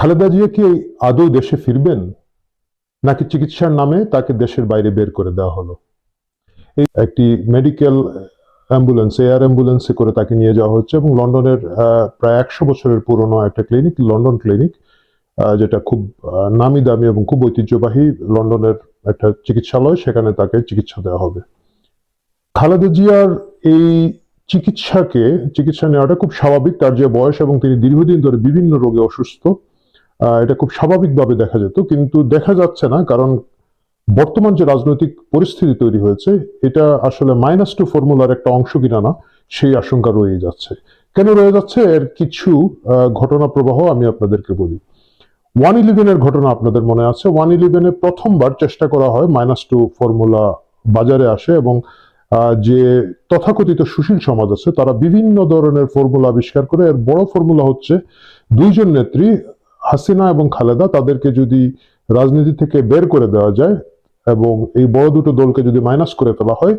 খালেদা জিয়া কি আদৌ দেশে ফিরবেন? নাকি চিকিৎসার নামে তাকে দেশের বাইরে বের করে দেওয়া হলো? এই একটি মেডিকেল অ্যাম্বুলেন্স এয়ার অ্যাম্বুলেন্সে করে তাকে নিয়ে যাওয়া হচ্ছে এবং লন্ডনের প্রায় একশো বছরের পুরনো একটা ক্লিনিক লন্ডন ক্লিনিক যেটা খুব নামি দামি এবং খুব ঐতিহ্যবাহী লন্ডনের একটা চিকিৎসালয়, সেখানে তাকে চিকিৎসা দেওয়া হবে। খালেদা জিয়ার এই চিকিৎসাকে, চিকিৎসা নেওয়াটা খুব স্বাভাবিক। তার যে বয়স এবং তিনি দীর্ঘদিন ধরে বিভিন্ন রোগে অসুস্থ। এটা খুব স্বাভাবিকভাবে দেখা যেত, কিন্তু দেখা যাচ্ছে না, কারণ বর্তমান যে রাজনৈতিক পরিস্থিতি তৈরি হয়েছে, এটা আসলে মাইনাস টু ফর্মুলার একটা অংশ কিনা না, সেই আশঙ্কা রয়ে যাচ্ছে। কেন রয়ে যাচ্ছে? এর কিছু ঘটনা প্রবাহ আমি আপনাদেরকে বলি। ওয়ান ইলেভেনের ঘটনা আপনাদের মনে আছে। ওয়ান ইলেভেনে প্রথমবার চেষ্টা করা হয় মাইনাস টু ফর্মুলা বাজারে আসে এবং যে তথাকথিত সুশীল সমাজ আছে, তারা বিভিন্ন ধরনের ফর্মুলা আবিষ্কার করে। এর বড় ফর্মুলা হচ্ছে দুইজন নেত্রী হাসিনা এবং খালেদা তাদেরকে যদি রাজনীতি থেকে বের করে দেওয়া যায় এবং এই বড় দুটো দলকে যদি মাইনাস করে ফেলা হয়,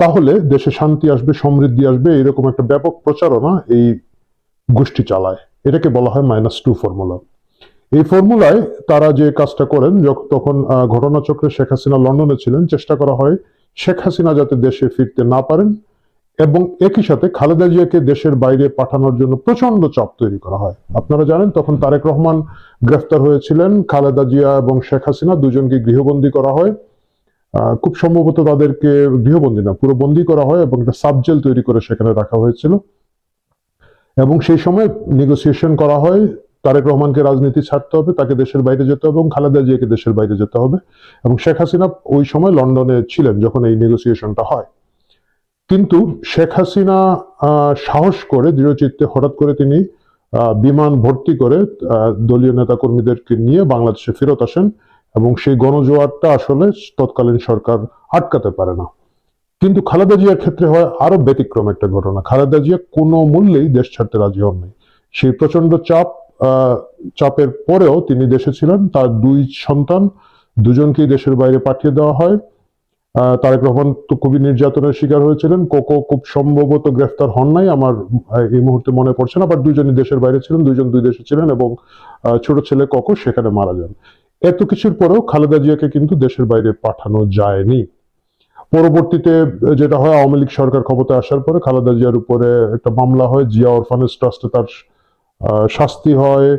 তাহলে দেশে শান্তি আসবে, সমৃদ্ধি আসবে এরকম একটা ব্যাপক প্রচারণা এই গোষ্ঠী চালায়। এটাকে বলা হয় মাইনাস টু ফর্মুলা। এই ফর্মুলায় তারা যে কাজটা করেন যখন তখন ঘটনাচক্রে শেখ হাসিনা লন্ডনে ছিলেন, চেষ্টা করা হয় শেখ হাসিনা যাতে দেশে ফিরতে না পারেন এবং একই সাথে খালেদা জিয়াকে দেশের বাইরে পাঠানোর জন্য প্রচণ্ড চাপ তৈরি করা হয়। আপনারা জানেন, তখন তারেক রহমান গ্রেফতার হয়েছিলেন। খালেদা জিয়া এবং শেখ হাসিনা দুজনকে গৃহবন্দী করা হয়। খুব সম্ভবত তাদেরকে গৃহবন্দী না, পুরো বন্দী করা হয় এবং একটা সাবজেল তৈরি করে সেখানে রাখা হয়েছিল। এবং সেই সময় নেগোসিয়েশন করা হয়, তারেক রহমানকে রাজনীতি ছাড়তে হবে, তাকে দেশের বাইরে যেতে হবে এবং খালেদা জিয়াকে দেশের বাইরে যেতে হবে। এবং শেখ হাসিনা ওই সময় লন্ডনে ছিলেন যখন এই নেগোসিয়েশনটা হয়। কিন্তু শেখ হাসিনা সাহস করে, দৃঢ়চিত্তে হঠাৎ করে তিনি বিমান ভর্তি করে দলীয় নেতাকর্মীদেরকে নিয়ে বাংলাদেশে ফেরত আসেন এবং সেই গণজোয়ারটা আসলে তৎকালীন সরকার আটকাতে পারে না। কিন্তু খালেদা জিয়ার ক্ষেত্রে হয় আরও ব্যতিক্রম একটা ঘটনা। খালেদা জিয়া কোনো মূল্যেই দেশ ছাড়তে রাজি হন নাই সেই প্রচণ্ড চাপ চাপের পরেও তিনি দেশে ছিলেন। তার দুই সন্তান, দুজনকেই দেশের বাইরে পাঠিয়ে দেওয়া হয়। তারেক রহমান তো খুবই নির্যাতনের শিকার হয়েছিলেন। কোকো খুব সম্ভবত গ্রেফতার হন নাই, আমার এই মুহূর্তে মনে পড়ছে না আবার দুজনই দেশের বাইরে ছিলেন দুজন দুই দেশে ছিলেন এবং ছোট ছেলে কোকো সেখানে মারা যান। এত কিছুর পরেও খালেদা জিয়াকে কিন্তু দেশের বাইরে পাঠানো যায়নি। পরবর্তীতে যেটা হয়, আওয়ামী লীগ সরকার ক্ষমতায় আসার পরে খালেদা জিয়ার উপরে একটা মামলা হয়, জিয়া অরফানেজ ট্রাস্টে তার শাস্তি হয়,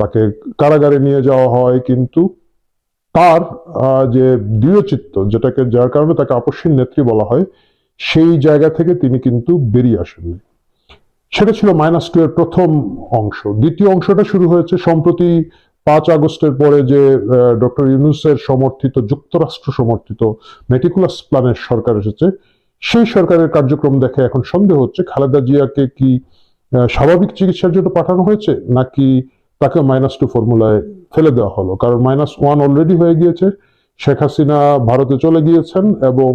তাকে কারাগারে নিয়ে যাওয়া হয়, কিন্তু তার যে দৃঢ়চিত্ত, যেটাকে, যার কারণে তাকে আপসীন নেত্রী বলা হয়, সেই জায়গা থেকে তিনি কিন্তু বেরিয়ে আসেননি। সেটা ছিল মাইনাস টু এর প্রথম অংশ। দ্বিতীয় অংশটা শুরু হয়েছে সম্প্রতি পাঁচ আগস্টের পরে যে ডক্টর ইউনুসের সমর্থিত, যুক্তরাষ্ট্র সমর্থিত মেটিকুলাস প্ল্যানের সরকার এসেছে। সেই সরকারের কার্যক্রম দেখে এখন সন্দেহ হচ্ছে, খালেদা জিয়াকে কি স্বাভাবিক চিকিৎসার জন্য পাঠানো হয়েছে, নাকি তাকে মাইনাস টু ফর্মুলায় ফেলে দেওয়া হলো। কারণ মাইনাস ওয়ান অলরেডি হয়ে গিয়েছে। শেখ হাসিনা ভারতে চলে গিয়েছেন এবং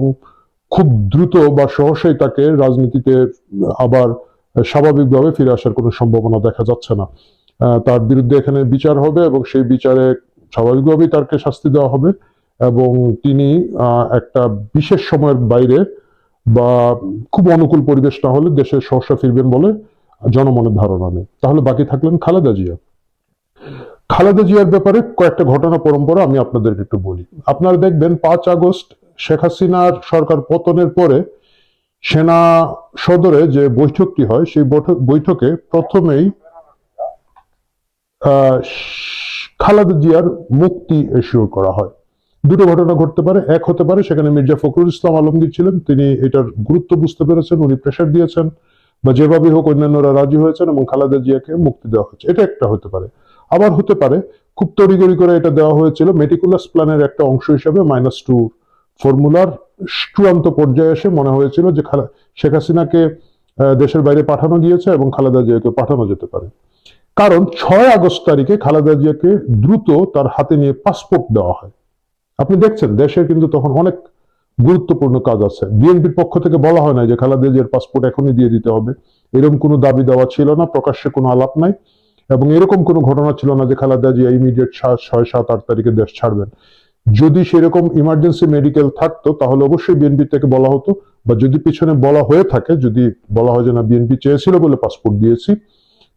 খুব দ্রুত বা সহসাই তাকে রাজনীতিতে আবার স্বাভাবিকভাবে ফিরে আসার কোনো সম্ভাবনা দেখা যাচ্ছে না। তার বিরুদ্ধে এখানে বিচার হবে এবং সেই বিচারে স্বাভাবিকভাবেই তাকে শাস্তি দেওয়া হবে এবং তিনি একটা বিশেষ সময়ের বাইরে বা খুব অনুকূল পরিবেশ না হলে দেশের সহসা ফিরবেন বলে জনমনের ধারণা নেই। তাহলে বাকি থাকলেন খালেদা জিয়া। খালেদা জিয়ার ব্যাপারে কয়েকটা ঘটনা পরম্পরা আমি আপনাদেরকে একটু বলি। আপনারা দেখবেন পাঁচ আগস্ট শেখ হাসিনার সরকার পতনের পরে সেনা সদরে যে বৈঠকটি হয়, সেই বৈঠকে প্রথমেই খালেদা জিয়ার মুক্তি এশিওর করা হয়। দুটো ঘটনা ঘটতে পারে। এক হতে পারে সেখানে মির্জা ফখরুল ইসলাম আলমগীর ছিলেন। তিনি এটার গুরুত্ব বুঝতে পেরেছেন, উনি প্রেশার দিয়েছেন বা যেভাবে হোক অন্যান্যরা রাজি হয়েছেন এবং খালেদা জিয়াকে মুক্তি দেওয়া হয়েছে। এটা একটা হতে পারে। আবার হতে পারে। খুব তড়িগড়ি করে এটা দেওয়া হয়েছিল। মেটিকুলাস প্ল্যানের একটা অংশ হিসাবে মাইনাস টু ফর্মুলার চূড়ান্ত পর্যায়ে এসে মনে হয়েছিল যে খালা- শেখ হাসিনাকে দেশের বাইরে পাঠানো গিয়েছে এবং খালেদা জিয়াকে পাঠানো যেতে পারে। কারণ ছয় আগস্ট তারিখে খালেদা জিয়াকে দ্রুত তার হাতে নিয়ে পাসপোর্ট দেওয়া হয়। আপনি দেখছেন, দেশের কিন্তু তখন অনেক গুরুত্বপূর্ণ কাজ আছে। বিএনপির পক্ষ থেকে বলা হয় না যে খালেদা জিয়ার পাসপোর্ট এখনই দিয়ে দিতে হবে। এরকম কোনো দাবি দেওয়া ছিল না, প্রকাশ্যে কোনো আলাপ নাই। এবং এরকম কোনো ঘটনা ছিল না যে খালেদা জিয়া ইমিডিয়েট ছয় সাত আট তারিখে দেশ ছাড়বেন। যদি সেরকম ইমার্জেন্সি মেডিকেল থাকতো, তাহলে অবশ্যই বিএনপি থেকে বলা হতো, বা যদি পিছনে বলা হয়ে থাকে, যদি বলা হয় যে না বিএনপি চেয়েছিল বলে পাসপোর্ট দিয়েছি,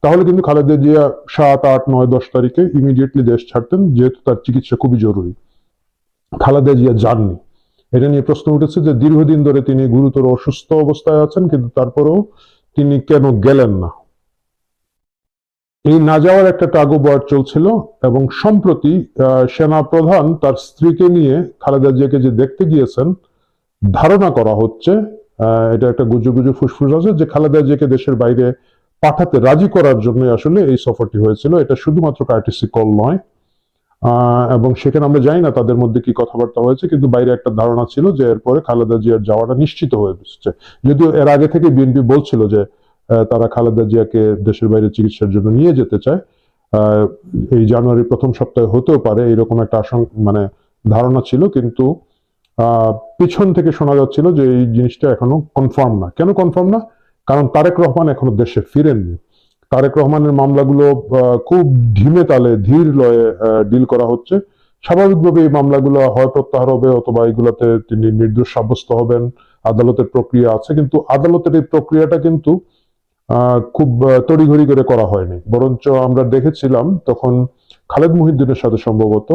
তাহলে কিন্তু খালেদা জিয়া সাত, আট, নয়, দশ তারিখে ইমিডিয়েটলি দেশ ছাড়তেন, যেহেতু তার চিকিৎসা খুবই জরুরি। খালেদা জিয়া যাননি। এটা নিয়ে প্রশ্ন উঠেছে যে দীর্ঘদিন ধরে তিনি গুরুতর অসুস্থ অবস্থায় আছেন, কিন্তু তারপরেও তিনি কেন গেলেন না? এই না যাওয়ার একটা টাগোবার চলছিল এবং সম্প্রতি সেনা প্রধান তার স্ত্রীকে নিয়ে খালেদা জিয়াকে যে দেখতে গিয়েছেন, ধারণা করা হচ্ছে এটা একটা গুজু গুজু ফুসফুস আছে যে খালেদা জিয়াকে দেশের বাইরে পাঠাতে রাজি করার জন্য আসলে এই সফরটি হয়েছিল। এটা শুধুমাত্র কার্টিসি কল নয় এবং সেখানে আমরা জানি না তাদের মধ্যে কি কথাবার্তা হয়েছে, কিন্তু বাইরে একটা ধারণা ছিল যে এরপরে খালেদা জিয়ার যাওয়াটা নিশ্চিত হয়ে এসেছে। যদিও এর আগে থেকে বিএনপি বলছিল যে তারা খালেদা জিয়াকে দেশের বাইরে চিকিৎসার জন্য নিয়ে যেতে চায়। এই জানুয়ারির প্রথম সপ্তাহে হতেও পারে, এরকম একটা আশঙ্কা মানে ধারণা ছিল, কিন্তু পিছন থেকে শোনা যাচ্ছিল যে এই জিনিসটা এখনও কনফার্ম না। কেন কনফার্ম না? কারণ তারেক রহমান এখনও দেশে ফিরেননি। তারেক রহমানের মামলাগুলো খুব ধিমে তালে, ধীর লয়ে ডিল করা হচ্ছে। স্বাভাবিকভাবে এই মামলাগুলো হয় প্রত্যাহার হবে অথবা এগুলোতে তিনি নির্দোষ সাব্যস্ত হবেন, আদালতের প্রক্রিয়া আছে, কিন্তু আদালতের এই প্রক্রিয়াটা কিন্তু খুব তড়িঘড়ি করে করা হয়নি। বরঞ্চ আমরা দেখেছিলাম তখন খালেদ মুহিদ্দিনের সাথে সম্ভবত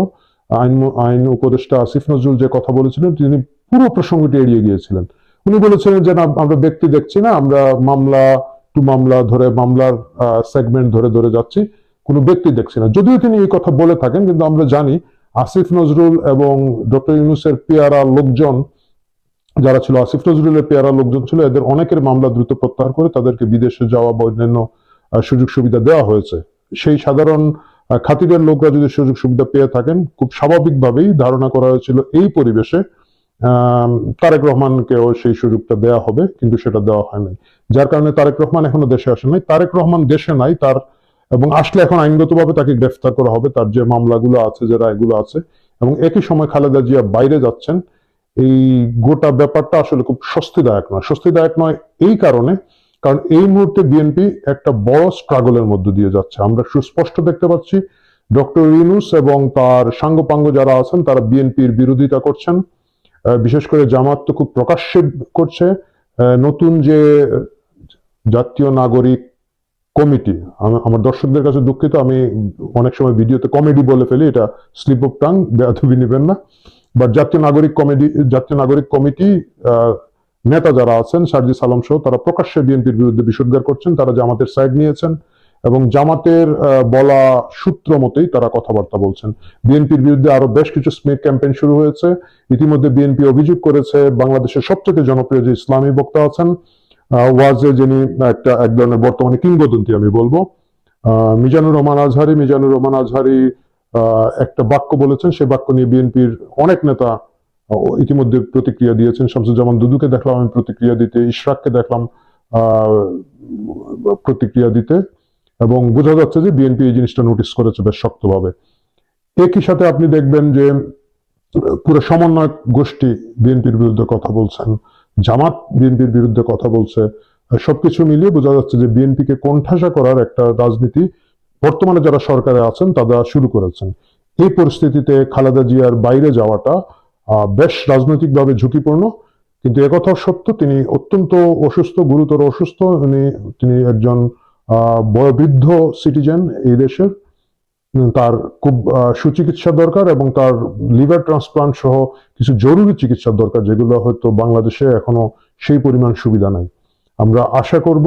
আইন আইন উপদেষ্টা আসিফ নজরুল যে কথা বলেছিলেন, তিনি পুরো প্রসঙ্গটি এড়িয়ে গিয়েছিলেন। উনি বলেছিলেন যে, না, আমরা ব্যক্তি দেখছি না, আমরা মামলা, টু মামলা ধরে, মামলার সেগমেন্ট ধরে ধরে যাচ্ছি, কোনো ব্যক্তি দেখছি না। যদিও তিনি এই কথা বলে থাকেন, কিন্তু আমরা জানি আসিফ নজরুল এবং ডক্টর ইউনুসের পেয়ারা লোকজন যারা ছিল আসিফ নজরুলের পেয়ারা লোকজন ছিল, এদের অনেকের মামলা দ্রুত প্রত্যাহার করে তাদেরকে বিদেশে যাওয়া বা অন্যান্য সুযোগ সুবিধা দেওয়া হয়েছে। সেই সাধারণ খাতিরের লোকরা যদি সুযোগ সুবিধা পেয়ে থাকেন, খুব স্বাভাবিকভাবেই ধারণা করা হয়েছিল এই পরিবেশে তারেক রহমানকেও সেই সুযোগটা দেওয়া হবে, কিন্তু সেটা দেওয়া হয় নাই যার কারণে তারেক রহমান এখনও দেশে আসেন নাই। তারেক রহমান দেশে নাই, তার, এবং আসলে এখন আইনগতভাবে তাকে গ্রেফতার করা হবে, তার যে মামলাগুলো আছে, যে রায়গুলো আছে, এবং একই সময় খালেদা জিয়া বাইরে যাচ্ছেন এই গোটা ব্যাপারটা আসলে খুব স্বস্তিদায়ক নয়। স্বস্তিদায়ক নয় এই কারণে, কারণ এই মুহূর্তে বিএনপি একটা বড় স্ট্রাগলের মধ্য দিয়ে যাচ্ছে। আমরা সুস্পষ্ট দেখতে পাচ্ছি ডক্টর ইউনুস এবং তার সাঙ্গপাঙ্গ যারা আছেন, তারা বিএনপির বিরোধিতা করছেন। বিশেষ করে জামাত তো খুব প্রকাশ্যে করছে। নতুন যে জাতীয় নাগরিক কমিটি আমার দর্শকদের কাছে দুঃখিত, আমি অনেক সময় ভিডিওতে কমেডি বলে ফেলি, এটা স্লিপ অফ টাং বেয়াদবি নেবেন না। বাট জাতীয় নাগরিক কমিটি, জাতীয় নাগরিক কমিটি নেতা যারা আছেন, সার্জি সালাম সহ, তারা প্রকাশ্যে বিএনপির বিরুদ্ধে বিষোদ্গার করছেন, তারা জামাতের সাইড নিয়েছেন এবং জামাতের বলা সূত্র মতেই তারা কথাবার্তা বলছেন। বিএনপির বিরুদ্ধে আরও বেশ কিছু স্মেক ক্যাম্পেইন শুরু হয়েছে। ইতিমধ্যে বিএনপি অভিযোগ করেছে বাংলাদেশের সবচেয়ে জনপ্রিয় যে ইসলামী বক্তা আছেন ওয়াজে যিনি একটা, এক ধরনের বর্তমানে কিংবদন্তি আমি বলব। মিজানুর রহমান আজহারি, মিজানুর রহমান আজহারি একটা বাক্য বলেছেন সে বাক্য নিয়ে বিএনপির অনেক নেতা ইতিমধ্যে প্রতিক্রিয়া দিয়েছেন। শামসুজ্জামান দুদুকে দেখলাম আমি প্রতিক্রিয়া দিতে, ইশরাককে দেখলাম প্রতিক্রিয়া দিতে এবং বোঝা যাচ্ছে যে বিএনপি এই জিনিসটা নোটিস করেছে বেশ শক্তভাবে। একই সাথে আপনি দেখবেন যে পুরো সমন্বয়ক গোষ্ঠী বিএনপির বিরুদ্ধে কথা বলছেন, জামাত বিএনপির বিরুদ্ধে কথা বলছে, সবকিছু মিলিয়ে বোঝা যাচ্ছে যে বিএনপিকে কোণঠাসা করার একটা রাজনীতি বর্তমানে যারা সরকারে আছেন, তারা শুরু করেছেন। এই পরিস্থিতিতে খালেদা জিয়ার বাইরে যাওয়াটা বেশ রাজনৈতিকভাবে ঝুঁকিপূর্ণ। কিন্তু একথা সত্য, তিনি অত্যন্ত অসুস্থ, গুরুতর অসুস্থ। উনি, তিনি একজন বয়োবৃদ্ধ সিটিজেন এই দেশের। তার খুব সুচিকিৎসা দরকার এবং তার লিভার ট্রান্সপ্লান্ট সহ কিছু জরুরি চিকিৎসার দরকার, যেগুলো হয়তো বাংলাদেশে এখনও সেই পরিমাণ সুবিধা নাই। আমরা আশা করব